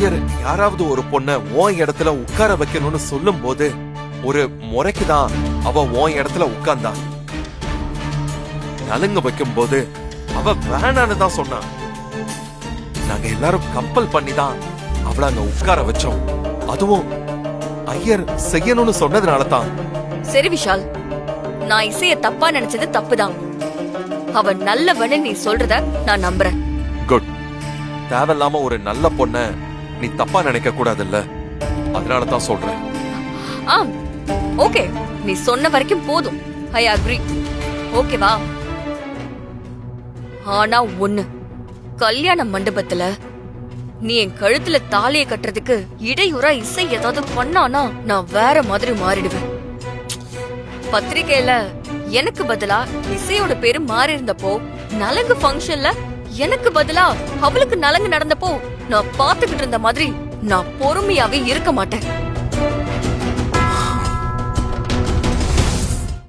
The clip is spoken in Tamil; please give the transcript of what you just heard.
ஐயர் யாராவது ஒரு பொண்ண உன் இடத்துல உட்கார வைக்கணும்னு சொல்லும் போது ஒரு முறைக்கு தான் அவ உன் இடத்துல உட்கார்ந்தா. நலுங்க வைக்கும் போது அவ வேணான்னு தான் சொன்னா. நாங்க எல்லாரும் கம்பல் பண்ணி தான் அவள அங்க உட்கார வச்சோம். அதுவும் ஐயர் செய்யணும்னு சொன்னதுனால தான். சரி விஷால் நான் இசைய தப்பா நினைச்சது தப்புதான். அவ நல்லவன்னு நீ சொல்றத நான் நம்புறேன். குட். தேவையில்லாம ஒரு நல்ல பொண்ண நீ தப்பா நினைக்க கூடாதுல்ல. அதனால தான் சொல்றேன். ஆம் ஓகே. நீ சொன்ன வரைக்கும் போதும். I agree. ஓகேவா? ஆனா ஒண்ணு. கல்யாண மண்டபத்துல நீ என் கழுத்துல தாலியை கட்டுறதுக்கு இடையூறா இசை ஏதாவது பண்ணானா நான் வேற மாதிரி மாறிடுவேன். பத்திரிகையில எனக்கு பதிலா இசையோட பேரு மாறி இருந்தப்போ நலங்கு ஃபங்க்ஷன்ல எனக்கு பதிலா அவளுக்கு நலங்கு நடந்தப்போ நான் பாத்துக்கிட்டு இருந்த மாதிரி நான் பொறுமையாவே இருக்க மாட்டேன்.